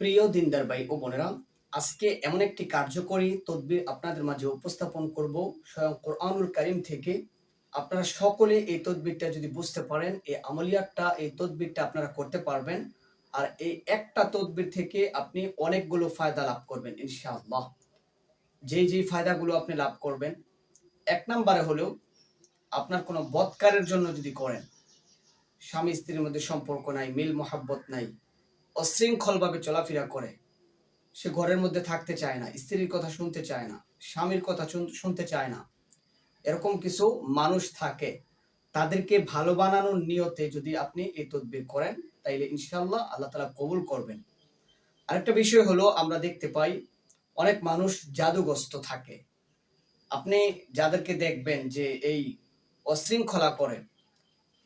প্রিয় দিনদার ভাই ও বোনেরা, আজকে এমন একটি কার্যকরী তদবির আপনাদের মাঝে উপস্থাপন করব। স্বয়ং কোরআনুল করিম থেকে আপনারা সকলে এই তদবিরটা যদি বুঝতে পারেন, এই আমলিয়াতটা, এই তদবিরটা আপনারা করতে পারবেন। আর এই একটা তদবির থেকে আপনি অনেকগুলো ফায়দা লাভ করবেন, ইনশাআল্লাহ। যেই যেই ফায়দাগুলো আপনি লাভ করবেন, এক নম্বরে হলেও আপনার কোনো বৎকারের জন্য যদি করেন স্বামী স্ত্রীর মধ্যে সম্পর্ক নাই মিল মোহাব্বত নাই অশৃঙ্খলভাবে চলাফেরা করে। সে ঘরের মধ্যে থাকতে চায় না, স্ত্রীর কথা শুনতে চায় না, স্বামীর কথা শুন- শুনতে চায় না। এরকম কিছু মানুষ থাকে, তাদেরকে ভালো বানানোর নিয়তে যদি আপনি এই তদবির করেন, তাইলে ইনশাল্লাহ আল্লাহ তালা কবুল করবেন। আরেকটা বিষয় হলো, আমরা দেখতে পাই, অনেক মানুষ জাদুগ্রস্ত থাকে। আপনি যাদেরকে দেখবেন যে এই অশৃঙ্খলা করে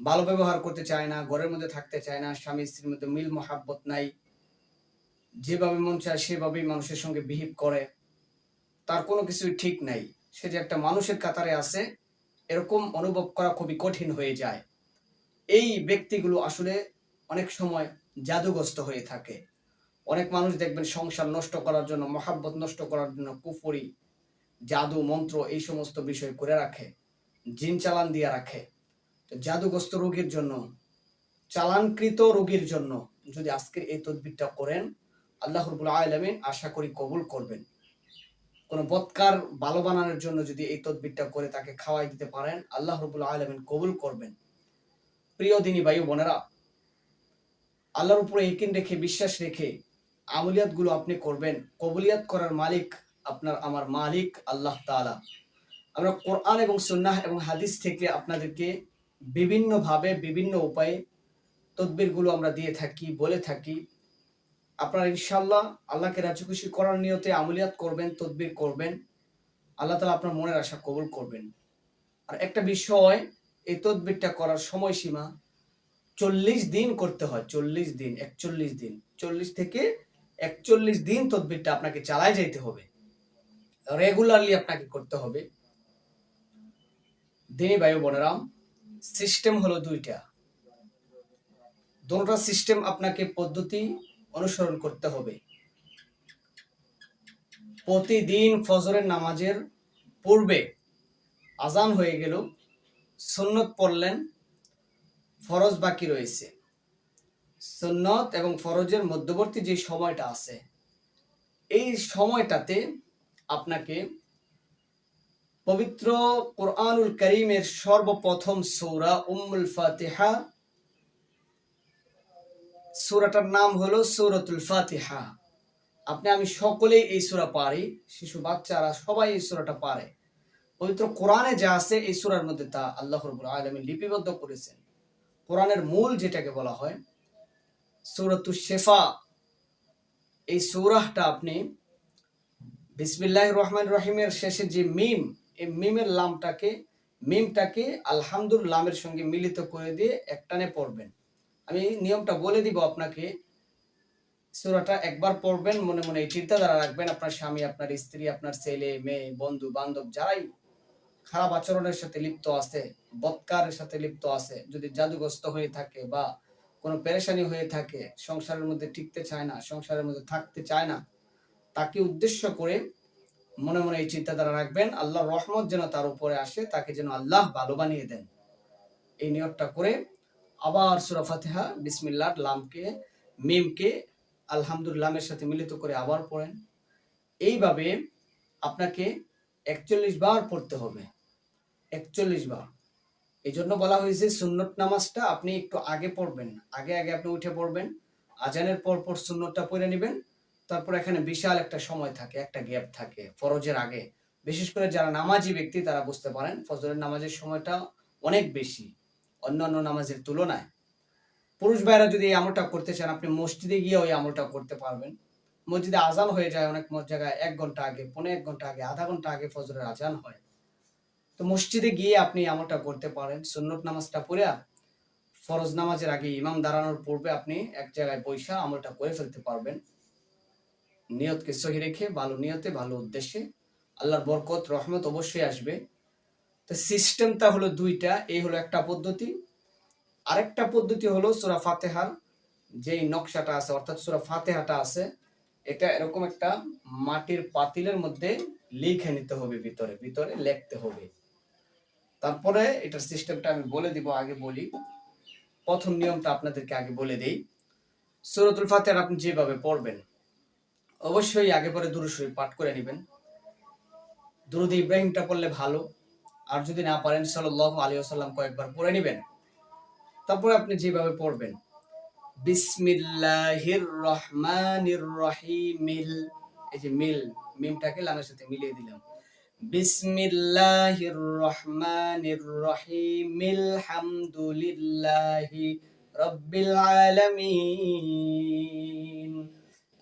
ভালো ব্যবহার করতে চায় না, ঘরের মধ্যে থাকতে চায় না, স্বামী স্ত্রীর মধ্যে মিল মহাব্বত নাই, যেভাবে মন চায় সেভাবেই মানুষের সঙ্গে বিহেভ করে, তার কোনো কিছুই ঠিক নাই। সে যে একটা মানুষের কাতারে আছে, এরকম অনুভব করা খুবই কঠিন হয়ে যায়। এই ব্যক্তিগুলো আসলে অনেক সময় জাদুগ্রস্ত হয়ে থাকে। অনেক মানুষ দেখবেন সংসার নষ্ট করার জন্য, মহাব্বত নষ্ট করার জন্য কুফরি, জাদু, মন্ত্র এই সমস্ত বিষয় করে রাখে, জিন চালান দিয়ে রাখে। জাদুগ্রস্ত রোগীর জন্য, চালানকৃত রোগীর জন্য যদি আজকের এই তদবিরটা করেন, আল্লাহ রবুল আলমিন আশা করি কবুল করবেন। কোনো বৎকার ভালো বানানোর জন্য যদি এই তদবিরটা করে তাকে খাওয়াই দিতে পারেন, আল্লাহ রবুল আলমিন কবুল করবেন। প্রিয় দিনী ও বোনেরা, আল্লাহর উপরে একিন রেখে, বিশ্বাস রেখে আমলিয়াতগুলো আপনি করবেন। কবুলিয়াত করার মালিক আপনার, আমার মালিক আল্লাহ তাআলা। আমরা কোরআন এবং সুন্নাহ এবং হাদিস থেকে আপনাদেরকে বিভিন্নভাবে, বিভিন্ন উপায়ে তদবিরগুলো আমরা দিয়ে থাকি, বলে থাকি। আপনারা ইনশাল্লাহ আল্লাহকে রাজি খুশি করার নিয়তে আমলিয়াত করবেন, তদবির করবেন। আল্লাহ তালা আপনার মনের আশা কবুল করবেন। আর একটা বিষয়, এই তদবিরটা করার সময়সীমা চল্লিশ দিন করতে হয়, চল্লিশ দিন, একচল্লিশ দিন। চল্লিশ থেকে একচল্লিশ দিন তদবিরটা আপনাকে চালায় যেতে হবে। রেগুলারলি আপনাকে করতে হবে। দিনী বায়ু বোনেরাম সিস্টেম হলো দুইটা। দুটা সিস্টেম আপনাকে পদ্ধতি অনুসরণ করতে হবে। প্রতিদিন ফজরের নামাজের পূর্বে আজান হয়ে গেল, সুন্নত পড়লেন, ফরজ বাকি রয়েছে। সুন্নত এবং ফরজের মধ্যবর্তী যে সময়টা আছে, এই সময়টাতে আপনাকে পবিত্র কোরআনুল করিমের সর্বপ্রথম সৌরা উম্মুল ফাতিহা। সৌরাটার নাম হলো সৌরতুল ফাতিহা। আপনি, আমি সকলেই এই সূরা পারি, শিশু, বাচ্চারা, সবাই এই সূরাটা পারে। পবিত্র কোরআনে যা আছে, এই সুরার মধ্যে তা আল্লাহ রাব্বুল আলামিন লিপিবদ্ধ করেছেন। কোরআনের মূল যেটাকে বলা হয় সূরাতুশ শেফা। এই সৌরাহটা আপনি বিসমিল্লাহির রহমান রহিমের শেষে যে মিম এই মিমের লামটাকে, মিমটাকে আলহামদুল লামের সঙ্গে মিলিত করে দিয়ে একটানে পড়বেন। আমি নিয়মটা বলে দিব আপনাকে। সূরাটা একবার পড়বেন, মনে মনে এই চিন্তাধারা রাখবেন। আপনার স্বামী, আপনার স্ত্রী, আপনার ছেলে, মেয়ে, বন্ধু, বান্ধব যারাই খারাপ আচরণের সাথে লিপ্ত আছে বৎকারের সাথে লিপ্ত আছে, যদি জাদুগ্রস্ত হয়ে থাকে বা কোনো পেরেশানি হয়ে থাকে, সংসারের মধ্যে টিকতে চায় না, সংসারের মধ্যে থাকতে চায় না, তাকে উদ্দেশ্য করে মনে মনে এই চিন্তাধারা রাখবেন, আল্লাহর রহমত যেন তার উপরে আসে, তাকে যেন আল্লাহ ভালো বানিয়ে দেন। এই নিয়তটা করে আবার সুরা ফাতিহা, বিসমিল্লাহ, লামকে, মিমকে আলহামদুলিল্লাহের সাথে মিলিত করে আবার পড়েন। এইভাবে আপনাকে একচল্লিশ বার পড়তে হবে। একচল্লিশ বার। এই জন্য বলা হয়েছে, সুন্নত নামাজটা আপনি একটু আগে পড়বেন। আগে আগে আপনি উঠে পড়বেন, আজানের পর পর সুন্নতটা পড়ে নেবেন। তারপর এখানে বিশাল একটা সময় থাকে, একটা গ্যাপ থাকে ফরজের আগে। বিশেষ করে যারা নামাজি ব্যক্তি তারা বুঝতে পারেন, ফজরের নামাজের সময়টা অনেক বেশি অন্যান্য নামাজের তুলনায়। পুরুষ ভাইরা যদি এই আমলটা করতে চান, আপনি মসজিদে গিয়ে ওই আমলটা করতে পারবেন। মসজিদে আজান হয়ে যায় অনেক জায়গায় এক ঘণ্টা আগে পনেরো এক ঘণ্টা আগে, আধা ঘণ্টা আগে ফজরের আজান হয়। তো মসজিদে গিয়ে আপনি আমলটা করতে পারেন, সুন্নত নামাজটা পড়ে ফরজ নামাজের আগে ইমাম দাঁড়ানোর পূর্বে আপনি এক জায়গায় বৈশা আমলটা করে ফেলতে পারবেন। নিয়তকে সহি রেখে, ভালো নিয়তে, ভালো উদ্দেশ্যে আল্লাহর বরকত, রহমত অবশ্যই আসবে। তো সিস্টেমটা হলো দুইটা এই হলো একটা পদ্ধতি। আরেকটা পদ্ধতি হলো সুরা ফাতেহার, যেই নকশাটা আছে, অর্থাৎ সুরা ফাতেহাটা আছে, এটা এরকম একটা মাটির পাতিলের মধ্যে লিখে নিতে হবে ভিতরে ভিতরে লিখতে হবে। তারপরে এটার সিস্টেমটা আমি বলে দিব, আগে বলি। প্রথম নিয়মটা আপনাদেরকে আগে বলে দিই। সুরতুল ফাতেহার আপনি যেভাবে পড়বেন অবশ্যই আগে পরে দুরুশরীফ পাঠ করে নেবেন। দুরুদ ইব্রাহিমটা পড়লে ভালো, আর যদি না পারেন সাল্লাল্লাহু আলাইহি ওয়াসাল্লাম কয়েকবার পড়ে নেবেন। তারপরে আপনি যেভাবে পড়বেন। বিসমিল্লাহির রহমানির রহিমিল এই যে মিল, মিমটাকে লামের সাথে মিলিয়ে দিলাম। বিসমিল্লাহির রহমানির রহিমিল হামদুলিল্লাহি রব্বিল আলামিন।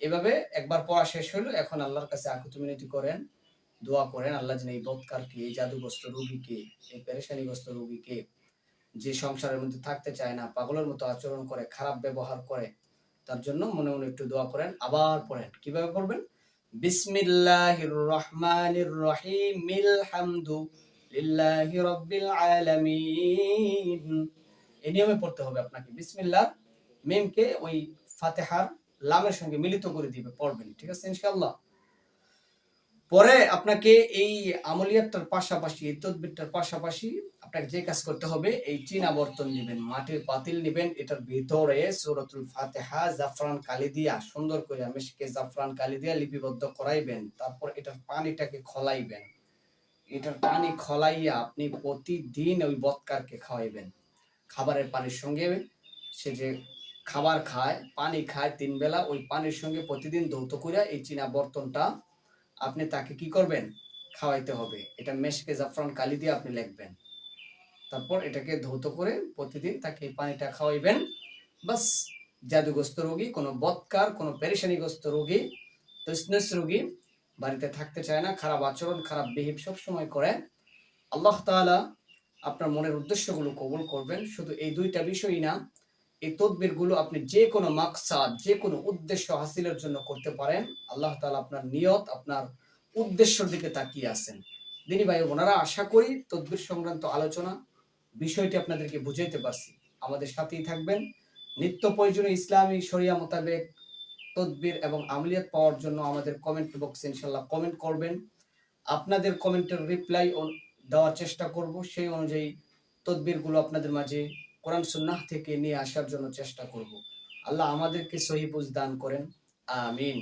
এভাবে একবার পড়া শেষ হলো এখন আল্লাহর কাছে আকুতুমিনতি করেন? দোয়া করেন, আল্লাহ যেন এই বৎকারকে, এই জাদুগ্রস্ত রুগীকে, এই পেরেশানিগ্রস্ত রুগীকে, যে সংসারের মধ্যে থাকতে চায় না, পাগলের মতো আচরণ করে, খারাপ ব্যবহার করে, তার জন্য মনে মনে একটু দোয়া করেন, আবার পড়েন। কীভাবে পড়বেন? বিসমিল্লাহির রহমানির রহিমিল হামদু লিল্লাহি রব্বিল আলামিন। এই নিয়মে পড়তে হবে আপনাকে। বিসমিল্লাহ, মিমকে ওই ফাতিহার লামের সঙ্গে মিলিত করে দিবে, পড়বেন, ঠিক আছে, ইনশাআল্লাহ? পরে আপনাকে এই আমলিয়াতটার পাশাপাশি, এই তদবিরটার পাশাপাশি আপনাকে যে কাজ করতে হবে, এই চীনা বর্তন নেবেন, মাটির পাতিল নেবেন, এটার ভিতরে সূরাতুল ফাতিহা, জাফরান কালি দিয়া সুন্দর করে মেশকে জাফরান কালি দিয়া লিপিবদ্ধ করাইবেন, তারপর এটার পানিটাকে খলাইবেন। এটার পানি খলাইয়া আপনি প্রতিদিন ওই বৎকারকে খাওয়াইবেন। খাবারের পানির সঙ্গে সে যে খাবার খায়, পানি খায় তিন বেলা ওই পানির সঙ্গে প্রতিদিন ধৌত করে এই চীনা বর্তনটা আপনি তাকে কি করবেন? খাওয়াইতে হবে। এটা মেশকে জাফরান কালি দিয়ে আপনি লিখবেন। তারপর এটাকে ধৌত করে প্রতিদিন তাকে এই পানিটা খাওয়াইবেন। বাস, জাদুগ্রস্ত রোগী, কোনো বৎকার, কোনো পেরেশানিগ্রস্ত রোগী তসনস রোগী বাড়িতে থাকতে চায় না, খারাপ আচরণ, খারাপ বিহেভ সবসময় করে। আল্লাহ তাআলা আপনার মনের উদ্দেশ্যগুলো কবুল করবেন। শুধু এই দুইটা বিষয়ই না এই তদবিরগুলো আপনি যে কোনো মাকসাদ, যে কোনো উদ্দেশ্য হাসিলের জন্য করতে পারেন। আল্লাহ তালা আপনার নিয়ত, আপনার উদ্দেশ্যের দিকে তাকিয়ে আছেন। দিনী ভাই, ওনারা আশা করি তদবির সংক্রান্ত আলোচনা বিষয়টি আপনাদেরকে বুঝাইতে পারছি। আমাদের সাথেই থাকবেন। নিত্য প্রয়োজনীয় ইসলামী শরিয়া মোতাবেক তদবির এবং আমলিয়াত পাওয়ার জন্য আমাদের কমেন্ট বক্সে ইনশাল্লাহ কমেন্ট করবেন। আপনাদের কমেন্টের রিপ্লাই দেওয়ার চেষ্টা করব। সেই অনুযায়ী তদবিরগুলো আপনাদের মাঝে কোরআন সুন্নাহ থেকে নিয়ে আসার জন্য চেষ্টা করব। আল্লাহ আমাদেরকে সহিবুজ দান করেন। আমিন।